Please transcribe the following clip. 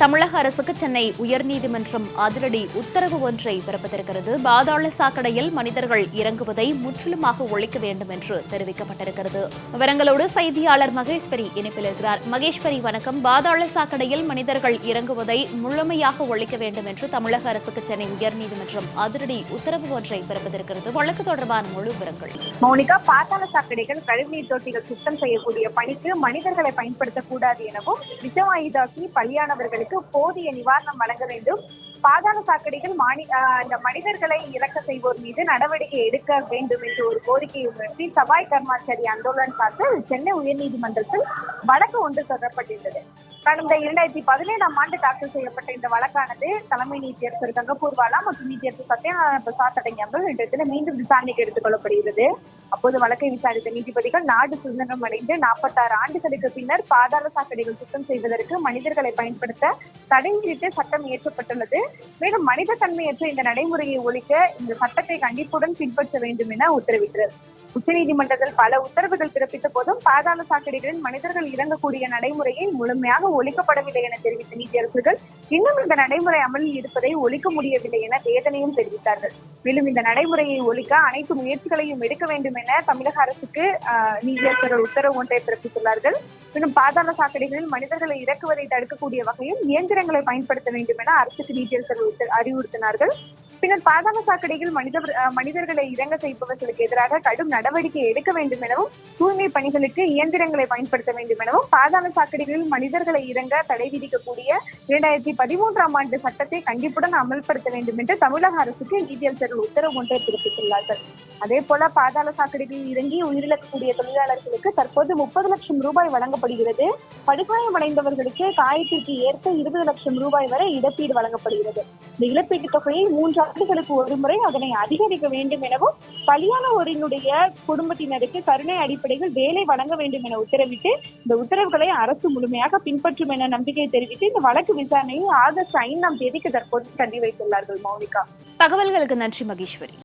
தமிழக அரசுக்கு சென்னை உயர்நீதிமன்றம் அதிரடி உத்தரவு ஒன்றை பிறப்பித்திருக்கிறது. பாதாள சாக்கடையில் மனிதர்கள் இறங்குவதை முற்றிலுமாக ஒழிக்க வேண்டும் என்று தெரிவிக்கப்பட்டிருக்கிறது. விவரங்களோடு செய்தியாளர் மகேஸ்வரி இணைப்பில் இருக்கிறார். மகேஸ்வரி வணக்கம். பாதாள சாக்கடையில் மனிதர்கள் இறங்குவதை முழுமையாக ஒழிக்க வேண்டும் என்று தமிழக அரசுக்கு சென்னை உயர்நீதிமன்றம் அதிரடி உத்தரவு ஒன்றை பிறப்பித்திருக்கிறது. வழக்கு தொடர்பான முழு விவரங்கள். மௌனிகா பாதாள சாக்கடைகள் கழிவுநீர் தொட்டிகள் சுத்தம் செய்யக்கூடிய பணிக்கு மனிதர்களை பயன்படுத்தக்கூடாது எனவும் விஷவாயுதாக்கி பலியானவர்களுக்கு போதிய நிவாரணம் வழங்க வேண்டும். பாதாள சாக்கடைகள் மானி ஆஹ் இந்த மனிதர்களை இறக்க செய்வோர் மீது நடவடிக்கை எடுக்க வேண்டும் என்று ஒரு கோரிக்கையை உயர்த்தி சபாய் கர்மாச்சாரி ஆந்தோலன் பார்த்து சென்னை உயர்நீதிமன்றத்தில் வழக்கு ஒன்று தொடரப்பட்டிருந்தது. கடந்த இரண்டாயிரத்தி பதினேழாம் ஆண்டு தாக்கல் செய்யப்பட்ட இந்த வழக்கானது தலைமை நீதியரசர் கங்கபூர்வாலா மற்றும் நீதியரசர் சத்யநாராயண பிரசாத் அடங்கிய அமர்வு இன்றைய தினம் மீண்டும் விசாரணைக்கு எடுத்துக் கொள்ளப்படுகிறது அப்போது வழக்கை விசாரித்த நீதிபதிகள் நாடு சுதந்திரம் அடைந்து நாற்பத்தாறு ஆண்டுகளுக்கு பின்னர் பாதாள சாக்கடைகள் சுத்தம் செய்வதற்கு மனிதர்களை பயன்படுத்த தடை விதித்து சட்டம் இயற்றப்பட்டுள்ளது. மேலும் மனித தன்மையற்ற இந்த நடைமுறையை ஒழிக்க இந்த சட்டத்தை கண்டிப்புடன் பின்பற்ற வேண்டும் என உத்தரவிட்டது உச்சநீதிமன்றத்தில் பல உத்தரவுகள் பிறப்பித்த போதும் பாதாள சாக்கடைகளில் மனிதர்கள் இறங்கக்கூடிய நடைமுறையை முழுமையாக ஒழிக்கப்படவில்லை என தெரிவித்த நீதியரசர்கள் இன்னும் இந்த நடைமுறை அமலில் இருப்பதை ஒழிக்க முடியவில்லை என வேதனையும் தெரிவித்தார்கள். மேலும் இந்த நடைமுறையை ஒழிக்க அனைத்து முயற்சிகளையும் எடுக்க வேண்டும் என தமிழக அரசுக்கு ஆஹ், நீதியரசர்கள் உத்தரவு ஒன்றை பிறப்பித்துள்ளார்கள். மேலும் பாதாள சாக்கடைகளில் மனிதர்களை இறக்குவதை தடுக்கக்கூடிய வகையில் இயந்திரங்களை பயன்படுத்த வேண்டும் என அரசுக்கு நீதியரசர்கள் உத்த- அறிவுறுத்தினார்கள். பின்னர் பாதாள சாக்கடைகள் மனித மனிதர்களை இறங்க செய்பவர்களுக்கு எதிராக கடும் நடவடிக்கை எடுக்க வேண்டும் எனவும் தூய்மை பணிகளுக்கு இயந்திரங்களை பயன்படுத்த வேண்டும் எனவும் பாதாள சாக்கடைகளில் மனிதர்களை இறங்க தடை விதிக்கக்கூடிய இரண்டாயிரத்தி பதிமூன்றாம் ஆண்டு சட்டத்தை கண்டிப்புடன் அமல்படுத்த வேண்டும் என்று தமிழக அரசுக்கு நீதியரசர்கள் உத்தரவு ஒன்றை பிறப்பித்துள்ளார்கள். அதே போல பாதாள சாக்கடைகளில் இறங்கி உயிரிழக்கக்கூடிய தொழிலாளர்களுக்கு தற்போது முப்பது லட்சம் ரூபாய் வழங்கப்படுகிறது. படுகாயமடைந்தவர்களுக்கு காயத்திற்கு ஏற்ப இருபது லட்சம் ரூபாய் வரை இழப்பீடு வழங்கப்படுகிறது. இந்த இழப்பீட்டுத் தொகையை மூன்று ஆண்டுகளுக்கு ஒரு முறை அதனை அதிகரிக்க வேண்டும் எனவும் பலியானவரினுடைய குடும்பத்தினருக்கு கருணை அடிப்படையில் வேலை வழங்க வேண்டும் என உத்தரவிட்டு இந்த உத்தரவுகளை அரசு முழுமையாக பின்பற்றும் என நம்பிக்கை தெரிவித்து இந்த வழக்கு விசாரணையை ஆகஸ்ட் ஐந்தாம் தேதிக்கு தற்போது தள்ளி வைத்துள்ளார்கள் மௌனிகா. தகவல்களுக்கு நன்றி மகேஸ்வரி.